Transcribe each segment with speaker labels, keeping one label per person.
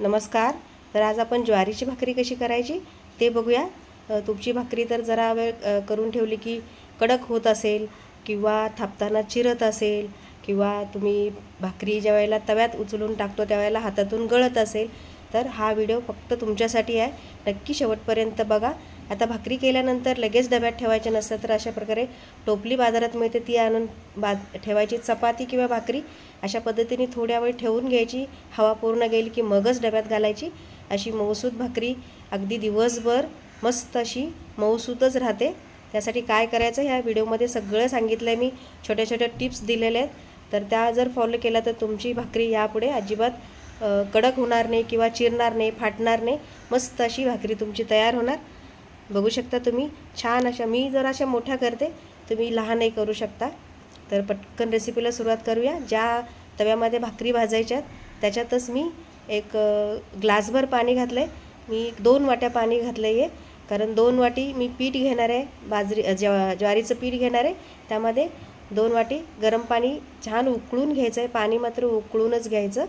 Speaker 1: नमस्कार. तर आज आपण ज्वारीची भाकरी कशी करायची ते बघूया. तुमची भाकरी तर जरा वेळ करून ठेवली की कडक होत असेल किंवा थापताना चिरत असेल किंवा तुम्ही भाकरी ज्या वेळेला तव्यात उचलून टाकतो त्यावेळेला हातातून गळत असेल तर हा व्हिडिओ फक्त तुमच्यासाठी आहे. नक्की शेवटपर्यंत बघा. आता भाकरी केल्यानंतर लगेच डब्यात ठेवायचे नसतं तर अशा प्रकारे टोपली बाजारात मिळते ती आणून बा ठेवायची. चपाती किंवा भाकरी अशा पद्धतीने थोड्या वेळ ठेवून घ्यायची. हवा पूर्ण गेली की मगच डब्यात घालायची. अशी मऊसूत भाकरी अगदी दिवसभर मस्त अशी मऊसूतच राहते. त्यासाठी काय करायचं ह्या व्हिडिओमध्ये सगळं सांगितलं आहे मी. छोट्या छोट्या टिप्स दिलेल्या आहेत. तर त्या जर फॉलो केल्या तर तुमची भाकरी यापुढे अजिबात कडक होणार नाही किंवा चिरणार नाही फाटणार नाही. मस्त अशी भाकरी तुमची तयार होणार. बघू शकता तुम्ही. छान अशा मी जर अशा मोठ्या करते तुम्ही लहानही करू शकता. तर पटकन रेसिपीला सुरुवात करूया. ज्या तव्यामध्ये भाकरी भाजायच्यात त्याच्यातच मी एक ग्लासभर पाणी घातलं आहे मी दोन वाट्या पाणी घातलं आहे कारण दोन वाटी मी पीठ घेणार आहे बाजरी ज्वा ज्वारीचं पीठ घेणार आहे. त्यामध्ये दोन वाटी गरम पाणी छान उकळून घ्यायचं आहे पाणी मात्र उकळूनच घ्यायचं.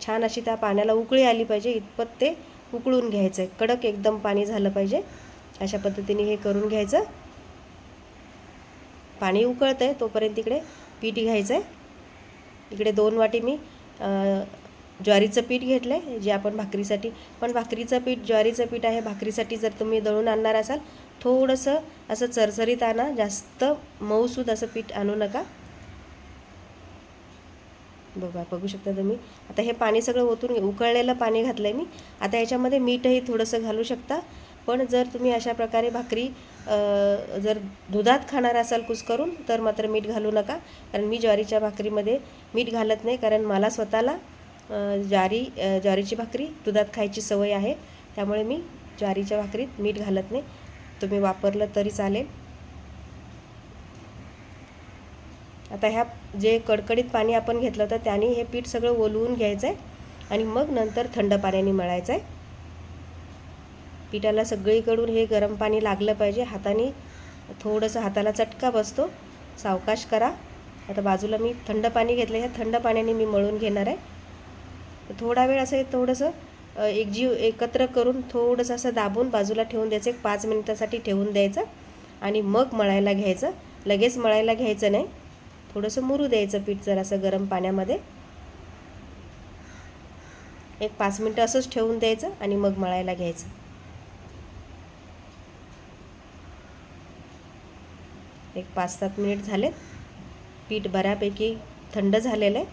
Speaker 1: छान अशी त्या पाण्याला उकळी आली पाहिजे. इतपत ते उकळून घ्यायचं आहे. कडक एकदम पाणी झालं पाहिजे. अशा पद्धतीने हे करून घ्यायचं. पाणी उकळतं आहे तोपर्यंत इकडे पीठ घ्यायचं आहे इकडे दोन वाटी मी ज्वारीचं पीठ घेतलं आहे जे आपण भाकरीसाठी पण भाकरीचं पीठ ज्वारीचं पीठ आहे भाकरीसाठी जर तुम्ही दळून आणणार असाल थोडंसं असं चरचरीत आणा जास्त मऊसूद असं पीठ आणू नका. बघा बघू शकता तुम्ही. आता हे पाणी सगळं ओतून उकळलेलं पाणी घातलं आहे मी. आता याच्यामध्ये मीठही थोडंसं घालू शकता. पण जर तुम्ही अशा प्रकारे भाकरी जर दुधात खाणार असाल कुस करून तर मात्र मीठ घालू नका. कारण मी ज्वारीच्या भाकरीमध्ये मीठ घालत नाही. कारण मला स्वतःला ज्वारी ज्वारीची भाकरी दुधात खायची सवय आहे. त्यामुळे मी ज्वारीच्या भाकरीत मीठ घालत नाही. तुम्ही वापरलं तरी चालेल. आता ह्या जे कडकडीत पाणी आपण घेतलं होतं त्याने हे पीठ सगळं ओलवून घ्यायचं आहे आणि मग नंतर थंड पाण्याने मळायचं आहे पिठाला सगळीकडून हे गरम पाणी लागलं पाहिजे. हाताने थोडंसं हाताला चटका बसतो. सावकाश करा. आता बाजूला मी थंड पाणी घेतलं ह्या थंड पाण्याने मी मळून घेणार आहे. थोडा वेळ असं थोडंसं एकजीव एकत्र करून थोडंसं असं दाबून बाजूला ठेवून द्यायचं. एक पाच मिनिटासाठी ठेवून द्यायचं आणि मग मळायला घ्यायचं. लगेच मळायला घ्यायचं नाही. थोडंसं मुरू द्यायचं पीठ जरासं गरम पाण्यामध्ये. एक पाच मिनटं असंच ठेवून द्यायचं आणि मग मळायला घ्यायचं. एक पाच सात मिनिट झालेत. पीठ बऱ्यापैकी थंड झालेलं आहे.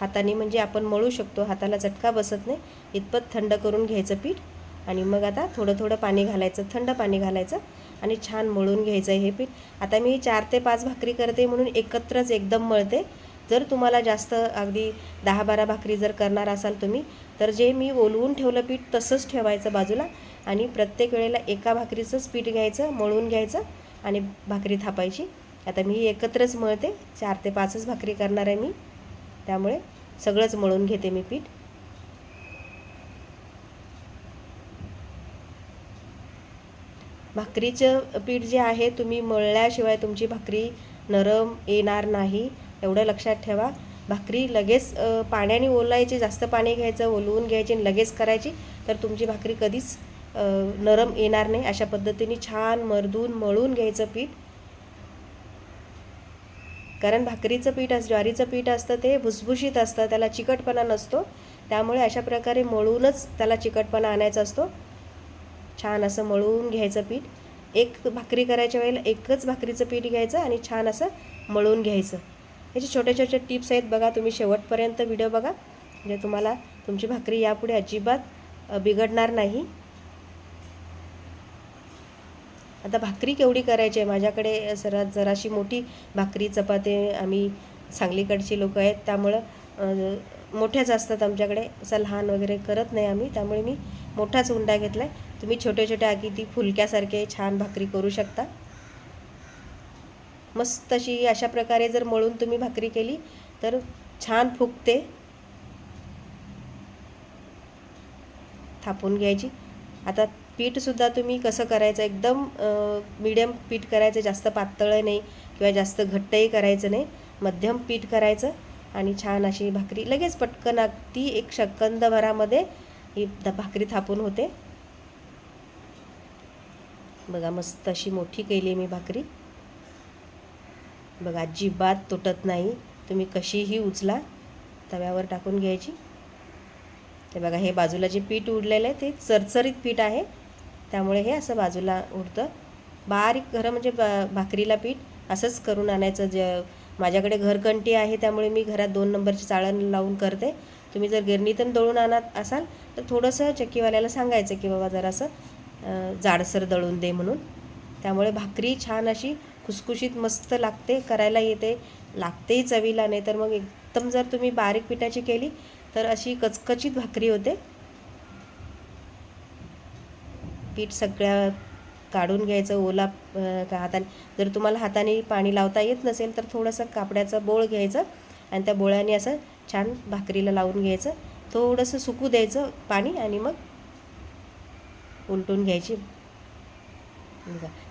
Speaker 1: हाताने म्हणजे आपण मळू शकतो. हाताला चटका बसत नाही. इतपत थंड करून घ्यायचं पीठ. आणि मग आता थोडं थोडं पाणी घालायचं थंड पाणी घालायचं आणि छान मळून घ्यायचं हे पीठ. आता मी चार ते पाच भाकरी करते म्हणून एकत्रच एकदम मळते. जर तुम्हाला जास्त अगदी दहा बारा भाकरी जर करणार असाल तुम्ही तर जे मी ओलवून ठेवलं पीठ तसंच ठेवायचं बाजूला आणि प्रत्येक वेळेला एका भाकरीचंच पीठ घ्यायचं मळून घ्यायचं आणि भाकरी थापायची. आता मी एकत्रच मळते चार ते पाचच भाकरी करणार आहे मी. त्यामुळे सगळंच मळून घेते मी पीठ. भाकरीचं पीठ जे आहे तुम्ही मळल्याशिवाय तुमची भाकरी नरम येणार नाही. एवढं लक्षात ठेवा. भाकरी लगेच पाण्याने ओलायची जास्त पाणी घ्यायचं ओलवून घ्यायची आणि लगेच करायची तर तुमची भाकरी कधीच नरम येणार नाही. अशा पद्धतीने छान मरदून मळून घ्यायचं पीठ. कारण भाकरीचं पीठ असं ज्वारीचं पीठ असतं ते भुसभुशीत असतं त्याला चिकटपणा नसतो. त्यामुळे अशा प्रकारे मळूनच त्याला चिकटपणा आणायचा असतो. छान असं मळून घ्यायचं पीठ. एक भाकरी करायच्या वेळेला एकच भाकरीचं पीठ घ्यायचं आणि छान असं मळून घ्यायचं. याचे छोटे छोटे टिप्स आहेत बघा तुम्ही शेवटपर्यंत व्हिडिओ बघा. म्हणजे तुम्हाला तुमची भाकरी यापुढे अजिबात बिघडणार नाही. आता भाकरी केवढी करायची आहे? माझ्याकडे जरा जराशी मोठी भाकरी चपाती आम्ही सांगलीकडची लोक आहेत. त्यामुळं मोठ्याच असतात आमच्याकडे. असं लहान वगैरे करत नाही आम्ही. त्यामुळे मी मोठाच उंडा घेतला आहे तुम्ही छोटे छोटे अगदी फुलक्यासारखे छान भाकरी करू शकता. मस्त अशी अशा प्रकारे जर मळून तुम्ही भाकरी केली तर छान फुगते. थापून घ्यायची. आता पीठसुद्धा तुम्ही कसं करायचं एकदम मिडियम पीठ करायचं जास्त पातळ नाही किंवा जास्त घट्टही करायचं नाही. मध्यम पीठ करायचं आणि छान अशी भाकरी लगेच पटकन अगदी एक शकंदभरामध्ये ही द- भाकरी थापून होते. बघा मस्त अशी मोठी केली मी भाकरी. बघा अजिबात तुटत नाही. तुम्ही कशीही उचला तव्यावर टाकून घ्यायची. ते बघा हे बाजूला जे पीठ उडलेलं आहे ते चरचरीत पीठ आहे. त्यामुळे हे असं बाजूला उडतं बारीक खरं म्हणजे बा भाकरीला पीठ असंच करून आणायचं. जे माझ्याकडे घरकंटी आहे त्यामुळे मी घरात दोन नंबरची चाळण लावून करते. तुम्ही जर गिरणीतून दळून आणत असाल तर थोडंसं चक्कीवाल्याला सांगायचं की बाबा जरासं जाडसर दळून दे म्हणून. त्यामुळे भाकरी छान अशी खुसखुशीत मस्त लागते करायला येते. लागतेही चवीला नाही तर मग एकदम जर तुम्ही बारीक पिठाची केली तर अशी कचकचीत भाकरी होते. पीठ सगळ्या काढून घ्यायचं ओला का हाताने. जर तुम्हाला हाताने पाणी लावता येत नसेल तर थोडंसं कापड्याचं बोळ घ्यायचं आणि त्या बोळ्याने असं छान भाकरीला लावून घ्यायचं. थोडंसं सुकू द्यायचं पाणी आणि मग उलटून घ्यायची.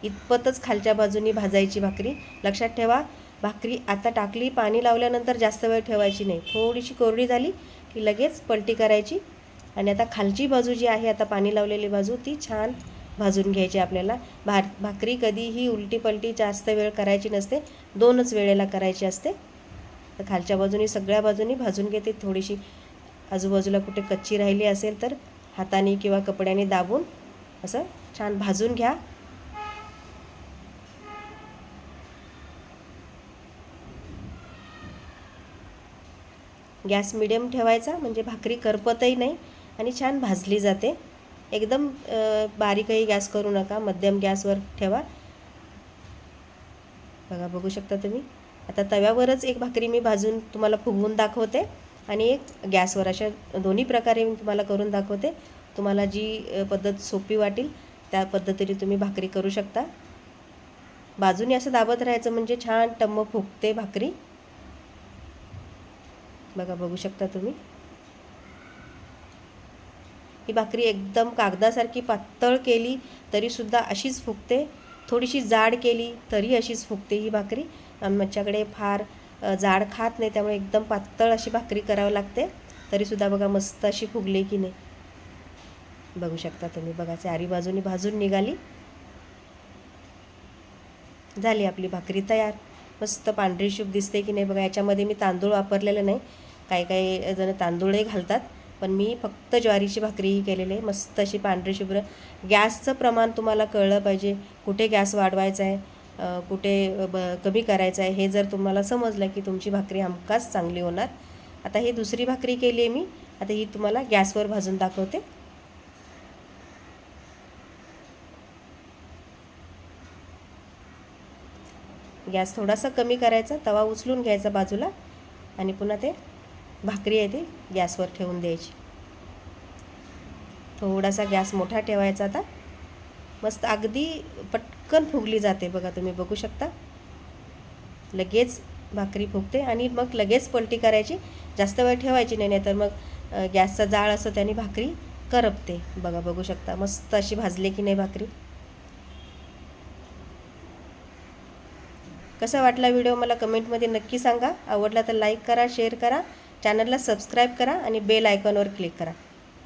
Speaker 1: इतपतच खालच्या बाजूनी भाजायची भाकरी. लक्षात ठेवा भाकरी आता टाकली पाणी लावल्यानंतर जास्त वेळ ठेवायची नाही. थोडीशी कोरडी झाली की लगेच पलटी करायची. आणि आता खालची बाजू जी आहे आता पाणी लावलेली बाजू ती छान भाजून घ्यायची आपल्याला. भा भाकरी कधीही उलटी पलटी जास्त वेळ करायची नसते. दोनच वेळेला करायची असते. तर खालच्या बाजूनी सगळ्या बाजूनी भाजून घेते. थोडीशी आजूबाजूला कुठे कच्ची राहिली असेल तर हाताने किंवा कपड्याने दाबून असं? छान भाजून घ्या. गॅस मिडियम ठेवायचा म्हणजे भाकरी करपतही नाही आणि छान भाजली जाते. एकदम बारीकही गॅस करू नका मध्यम गॅसवर ठेवा. बघा बघू शकता तुम्ही. आता तव्यावरच एक भाकरी मी भाजून तुम्हाला फुगवून दाखवते आणि एक गॅसवर अशा दोन्ही प्रकारे मी तुम्हाला करून दाखवते. तुम्हाला जी पद्धत सोपी वाटेल त्या पद्धतीने तुम्ही भाकरी करू शकता. बाजूने असं दाबत राहायचं म्हणजे छान टम्म फुगते भाकरी. बघा बघू शकता तुम्ही. ही भाकरी एकदम कागदासारखी पातळ केली तरीसुद्धा अशीच फुगते. थोडीशी जाड केली तरी अशीच फुगते ही भाकरी. आमच्याकडे फार जाड खात नाही त्यामुळे एकदम पातळ अशी भाकरी करावी लागते. तरीसुद्धा बघा मस्त अशी फुगली की नाही. बघू शकता तुम्ही. बघा चारी बाजूनी भाजून निघाली. झाली आपली भाकरी तयार. मस्त पांढरी शुभ दिसते की नाही बघा याच्यामध्ये मी तांदूळ वापरलेलं नाही. काही काही जण तांदूळही घालतात पण मी फक्त ज्वारीची भाकरीही केलेली आहे. मस्त अशी पांढरी शुभ्र. गॅसचं प्रमाण तुम्हाला कळलं पाहिजे कुठे गॅस वाढवायचा आहे कुठे ब कमी करायचं आहे हे जर तुम्हाला समजलं की तुमची भाकरी हमखास चांगली होणार. आता ही दुसरी भाकरी केली आहे मी. आता ही तुम्हाला गॅसवर भाजून दाखवते. गॅस थोडासा कमी करायचा तवा उचलून घ्यायचा बाजूला आणि पुन्हा ते भाकरी आहे ती गॅसवर ठेवून द्यायची. थोडासा गॅस मोठा ठेवायचा आता. मस्त अगदी पटकन फुगली जाते बघा तुम्ही बघू शकता. लगेच भाकरी फुगते आणि मग लगेच पलटी करायची. जास्त वेळ ठेवायची नाही नाहीतर मग गॅसचा जाळ असतो त्याने भाकरी करपते. बघा बघू शकता. मस्त अशी भाजली की नाही भाकरी. कसा वाटला व्हिडिओ मला कमेंटमध्ये नक्की सांगा. आवडला तर लाईक करा शेअर करा. चॅनलला सबस्क्राईब करा आणि बेल आयकॉनवर क्लिक करा.